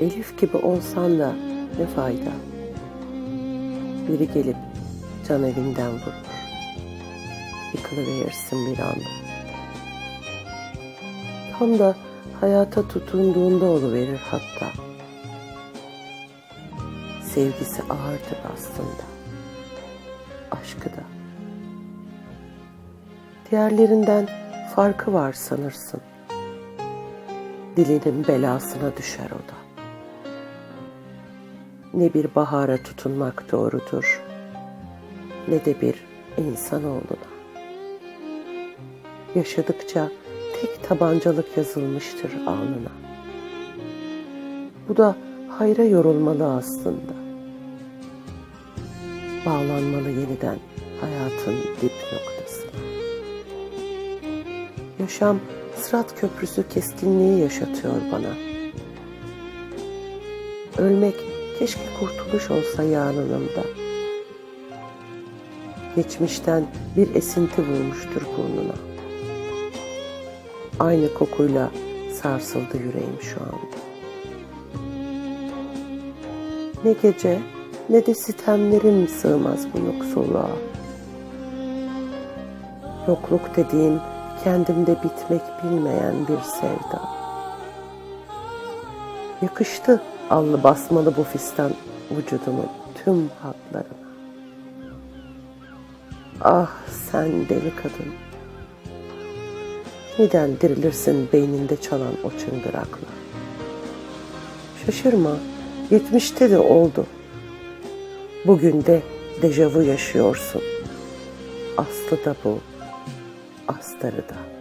Elif gibi olsan da ne fayda? Biri gelip can evinden vurur. Yıkılıverirsin bir anda. Tam da hayata tutunduğunda oluverir hatta. Sevgisi ağırdır aslında. Aşkı da. Diğerlerinden farkı var sanırsın. Dilinin belasına düşer o da. Ne bir bahara tutunmak doğrudur, ne de bir insanoğluna. Yaşadıkça tek tabancalık yazılmıştır alnına. Bu da hayra yorulmalı aslında. Bağlanmalı yeniden hayatın dip noktasına. Yaşam sırat köprüsü keskinliği yaşatıyor bana. Ölmek keşke kurtuluş olsa yarınımda. Geçmişten bir esinti vurmuştur burnuna. Aynı kokuyla sarsıldı yüreğim şu anda. Ne gece ne de sitemlerim sığmaz bu yoksulluğa. Yokluk dediğim kendimde bitmek bilmeyen bir sevda. Yakıştı allı basmalı bu fistan vücudumun tüm hatlarına. Ah sen deli kadın. Neden dirilirsin beyninde çalan o çıngırakla? Şaşırma, yetmişte de oldu. Bugün de dejavu yaşıyorsun. Aslı da bu, astarı da.